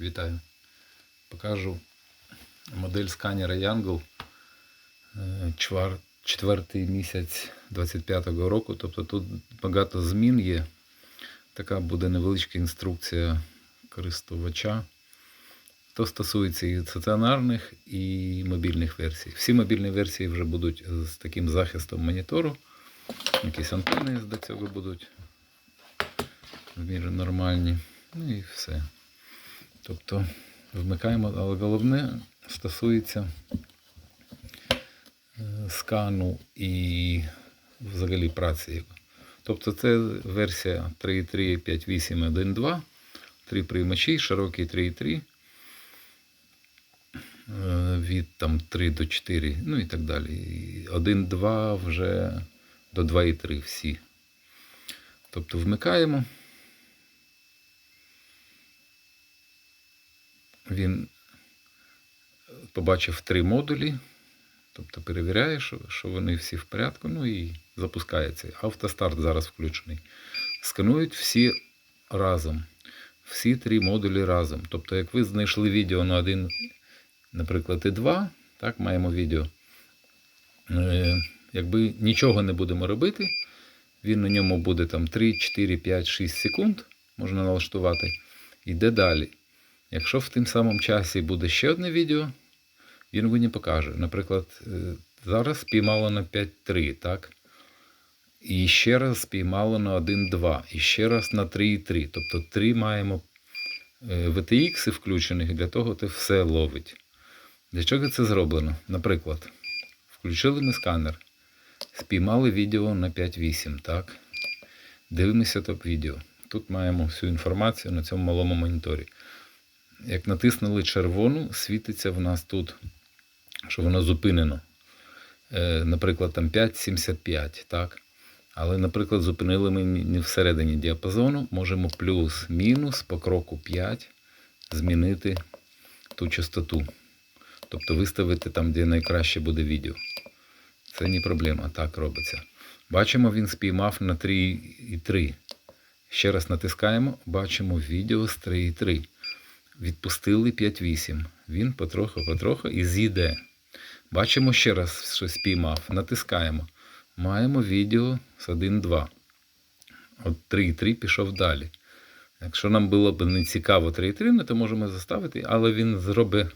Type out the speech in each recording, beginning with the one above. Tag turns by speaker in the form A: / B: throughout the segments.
A: Вітаю. Покажу модель сканера Yangle е, четвертий місяць 25-го року. Тобто тут багато змін є. Така буде невеличка інструкція користувача. То стосується і стаціонарних, і мобільних версій. Всі мобільні версії вже будуть з таким захистом монітору. Якісь антени до цього будуть в мірі нормальні. Ну і все. Тобто вмикаємо, але головне стосується е, скану і взагалі праці. Тобто це версія 3.3, 5.8, 1.2, три приймачі, широкий 3.3, е, від там 3 до 4, ну і так далі. І 1.2 вже до 2.3 всі. Тобто вмикаємо. Він побачив три модулі, тобто перевіряє, що, що вони всі в порядку, ну і запускається. Автостарт зараз включений. Сканують всі разом. Всі три модулі разом. Тобто, як ви знайшли відео на один, наприклад, і два, так, маємо відео. Е, якби нічого не будемо робити, він на ньому буде там 3, 4, 5, 6 секунд, можна налаштувати. Йде далі. Якщо в тим самому часі буде ще одне відео, він мені покаже. Наприклад, е, зараз спіймало на 5.3, так? І ще раз спіймало на 1.2, і ще раз на 3.3. Тобто 3 маємо е, VTX включених, і для того це все ловить. Для чого це зроблено? Наприклад, включили ми сканер, спіймали відео на 5.8, так? Дивимося топ відео. Тут маємо всю інформацію на цьому малому моніторі. Як натиснули червону, світиться в нас тут, що воно зупинено. Е, наприклад, там 5,75, так? Але, наприклад, зупинили ми не всередині діапазону, можемо плюс-мінус по кроку 5 змінити ту частоту. Тобто виставити там, де найкраще буде відео. Це не проблема, так робиться. Бачимо, він спіймав на 3,3. Ще раз натискаємо, бачимо відео з 3,3 відпустили 5-8. Він потроху-потроху і з'їде. Бачимо ще раз, що спіймав. Натискаємо. Маємо відео з 1-2. От 3-3 пішов далі. Якщо нам було б не цікаво 3-3, ну, то можемо заставити, але він зробить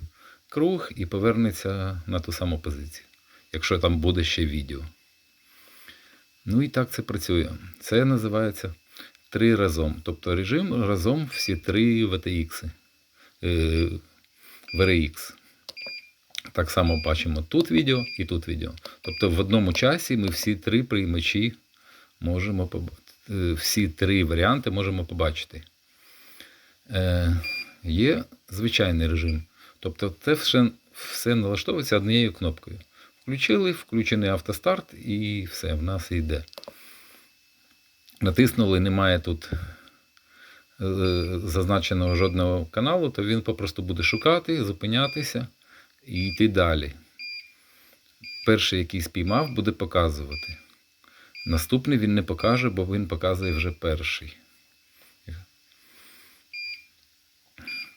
A: круг і повернеться на ту саму позицію. Якщо там буде ще відео. Ну і так це працює. Це називається 3 разом. Тобто режим разом всі три VTX. Е, VRX. Так само бачимо тут відео і тут відео. Тобто в одному часі ми всі три приймачі можемо побачити. Всі три варіанти можемо побачити. Е, Є звичайний режим. Тобто це все, все налаштовується однією кнопкою. Включили, включений автостарт і все, в нас йде. Натиснули, немає тут зазначеного жодного каналу, то він попросту буде шукати, зупинятися і йти далі. Перший, який спіймав, буде показувати. Наступний він не покаже, бо він показує вже перший.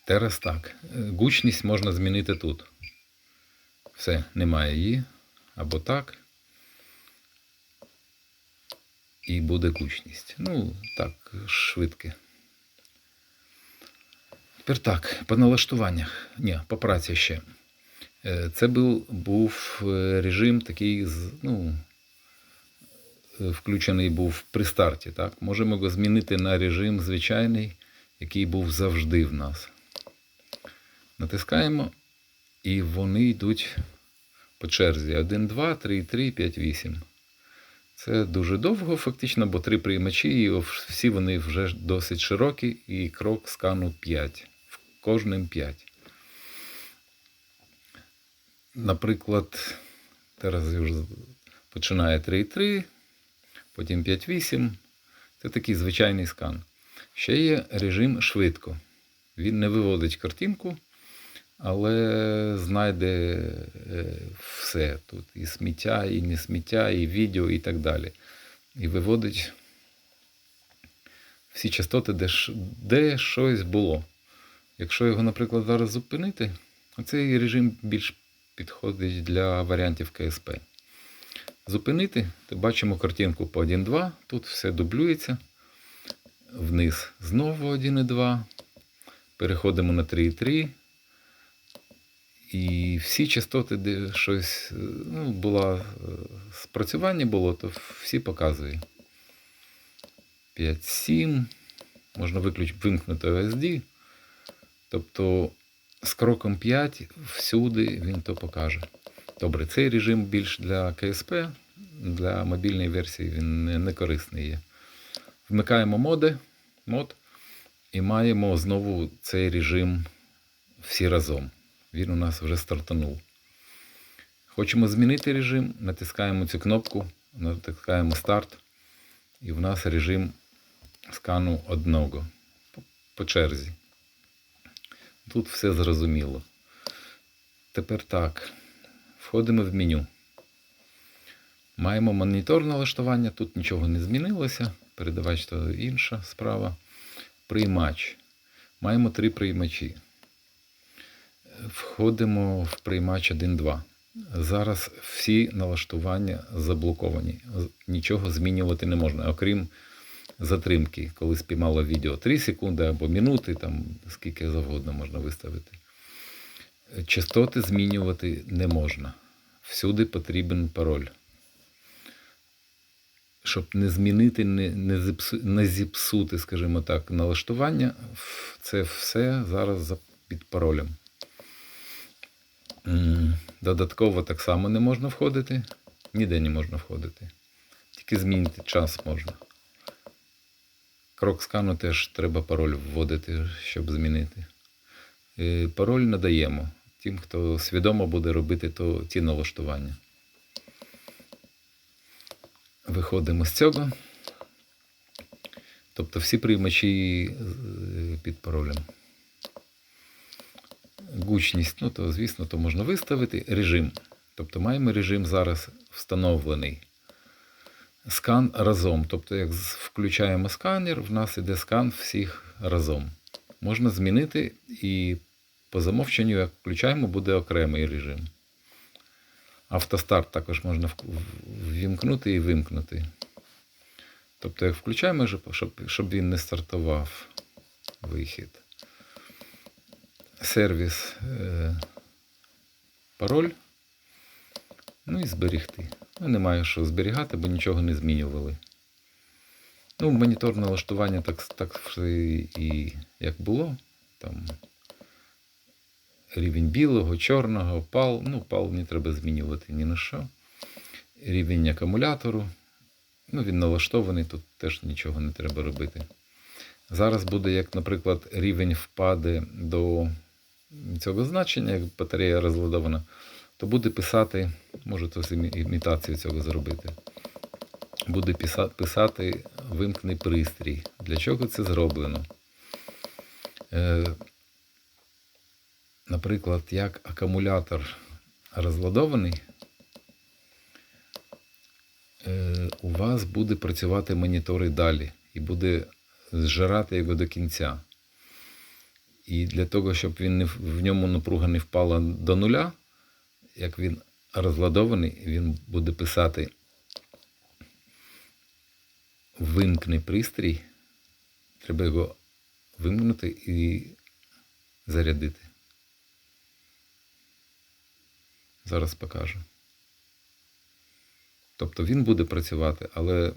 A: Зараз так. Гучність можна змінити тут. Все, немає її. Або так. І буде гучність. Ну, так, швидке. Тепер так, по налаштуваннях. Ні, по праці ще. Е, Це був, був е, режим такий, ну, включений був при старті. Так? Можемо його змінити на режим звичайний, який був завжди в нас. Натискаємо, і вони йдуть по черзі. 1, 2, 3, 3, 5, 8. Це дуже довго, фактично, бо три приймачі, і всі вони вже досить широкі, і крок скану 5 кожним 5. Наприклад, зараз вже починає 3,3, потім 5,8. Це такий звичайний скан. Ще є режим швидко. Він не виводить картинку, але знайде е, все тут. І сміття, і не сміття, і відео, і так далі. І виводить всі частоти, де, де щось було. Якщо його, наприклад, зараз зупинити, цей режим більш підходить для варіантів КСП. Зупинити, то бачимо картинку по 1.2, тут все дублюється. Вниз знову 1.2. Переходимо на 3.3. І всі частоти, де щось е, ну, було е, спрацювання було, то всі показує. 5.7. Можна виключ... вимкнути OSD. Тобто з кроком 5 всюди він то покаже. Добре, цей режим більш для КСП, для мобільної версії він не, корисний є. Вмикаємо моди, мод і маємо знову цей режим всі разом. Він у нас вже стартанув. Хочемо змінити режим, натискаємо цю кнопку, натискаємо старт, і в нас режим скану одного по черзі. Тут все зрозуміло. Тепер так. Входимо в меню. Маємо монітор налаштування, тут нічого не змінилося. Передавач то інша справа. Приймач. Маємо три приймачі. Входимо в приймач 1.2. Зараз всі налаштування заблоковані. Нічого змінювати не можна, окрім затримки, коли спіймало відео 3 секунди або минути, там скільки завгодно можна виставити. Частоти змінювати не можна. Всюди потрібен пароль. Щоб не змінити, не, не, зіпсу, не зіпсути, скажімо так, налаштування, це все зараз під паролем. Додатково так само не можна входити. Ніде не можна входити. Тільки змінити час можна. Крок скану теж треба пароль вводити, щоб змінити. Е, Пароль надаємо тим, хто свідомо буде робити то, ті налаштування. Виходимо з цього. Тобто всі приймачі е, під паролем. Гучність, ну то, звісно, то можна виставити. Режим. Тобто маємо режим зараз встановлений. Скан разом. Тобто, як включаємо сканер, в нас іде скан всіх разом. Можна змінити і по замовченню, як включаємо, буде окремий режим. Автостарт також можна ввімкнути і вимкнути. Тобто, як включаємо, щоб- він не стартував вихід. Сервіс е, пароль. Ну і зберігти. Ну, немає що зберігати, бо нічого не змінювали. Ну, монітор налаштування так, так і як було. Там рівень білого, чорного, пал. Ну, пал не треба змінювати ні на що. Рівень акумулятору. Ну, він налаштований, тут теж нічого не треба робити. Зараз буде, як, наприклад, рівень впаде до цього значення, як батарея розладована, то буде писати, може то імітацію цього зробити. Буде писати вимкни пристрій. Для чого це зроблено? Е, наприклад, як акумулятор розладований, е, у вас буде працювати монітор і далі, і буде зжирати його до кінця. І для того, щоб він в ньому напруга не впала до нуля, як він розладований, він буде писати вимкни пристрій. Треба його вимкнути і зарядити. Зараз покажу. Тобто він буде працювати, але.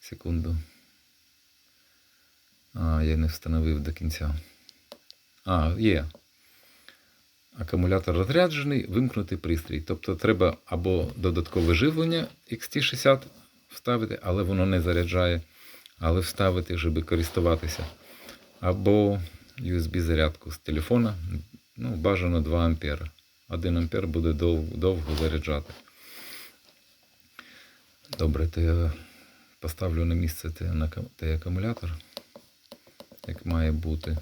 A: Секунду. А, я не встановив до кінця. А, є. Акумулятор розряджений, вимкнути пристрій. Тобто треба або додаткове живлення XT60 вставити, але воно не заряджає, але вставити, щоб користуватися. Або USB-зарядку з телефона. Ну, бажано 2 ампера. 1 ампер буде дов- довго заряджати. Добре, то я поставлю на місце той акумулятор, як має бути.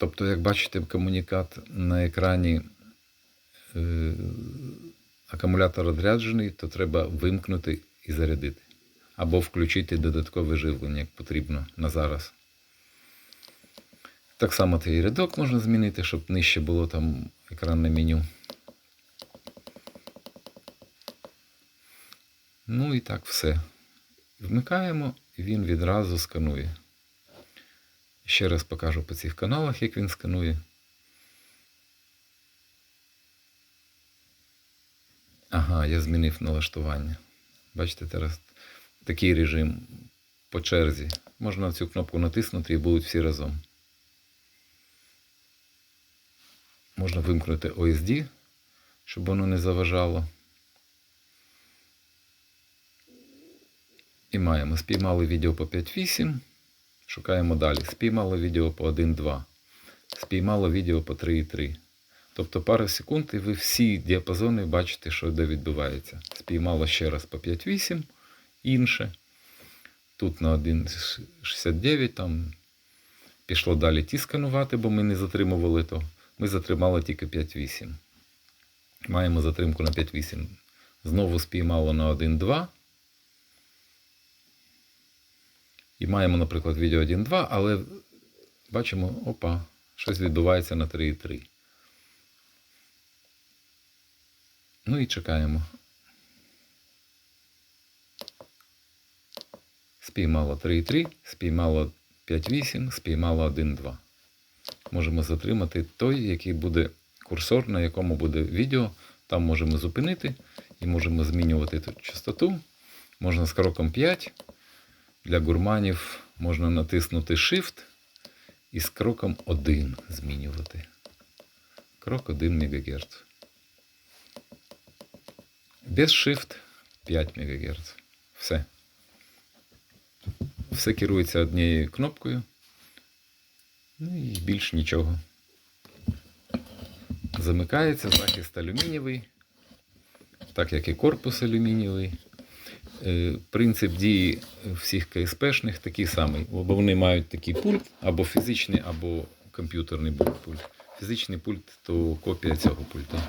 A: Тобто, як бачите, комунікат на екрані е, акумулятор розряджений, то треба вимкнути і зарядити. Або включити додаткове живлення, як потрібно на зараз. Так само цей рядок можна змінити, щоб нижче було там екранне меню. Ну і так все. Вмикаємо, і він відразу сканує. Ще раз покажу по цих каналах, як він сканує. Ага, я змінив налаштування. Бачите, зараз такий режим по черзі. Можна цю кнопку натиснути і будуть всі разом. Можна вимкнути OSD, щоб воно не заважало. І маємо. Спіймали відео по 5.8. Шукаємо далі. Спіймало відео по 1.2. Спіймало відео по 3.3. Тобто пару секунд, і ви всі діапазони бачите, що де відбувається. Спіймало ще раз по 5.8, інше. Тут на 1.69 там пішло далі ті сканувати, бо ми не затримували то. Ми затримали тільки 5.8. Маємо затримку на 5.8. Знову спіймало на 1.2. І маємо, наприклад, відео 1.2, але бачимо, опа, щось відбувається на 3.3. Ну і чекаємо. Спіймало 3.3, спіймало 5.8, спіймало 1.2. Можемо затримати той, який буде курсор, на якому буде відео. Там можемо зупинити і можемо змінювати тут частоту. Можна з кроком 5. Для гурманів можна натиснути Shift і з кроком 1 змінювати. Крок 1 МГц. Без Shift 5 МГц. Все. Все керується однією кнопкою. Ну і більш нічого. Замикається захист алюмінієвий, так як і корпус алюмінієвий. Е, Принцип дії всіх КСПшних такий самий. Бо вони мають такий пульт, або фізичний, або комп'ютерний пульт. Фізичний пульт то копія цього пульта.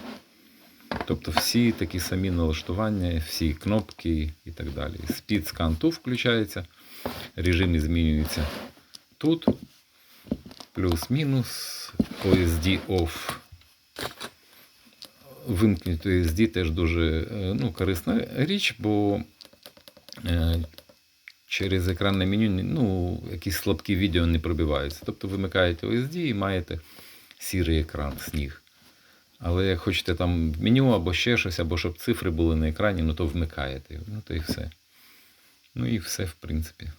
A: Тобто всі такі самі налаштування, всі кнопки і так далі. Speed Scan тут включається, режими змінюються тут. Плюс-мінус, OSD off. Вимкнути OSD теж дуже е, ну, корисна річ, бо через екранне меню ну, якісь слабкі відео не пробиваються. Тобто вимикаєте OSD і маєте сірий екран, сніг. Але як хочете там меню або ще щось, або щоб цифри були на екрані, ну то вмикаєте. Ну то і все. Ну і все, в принципі.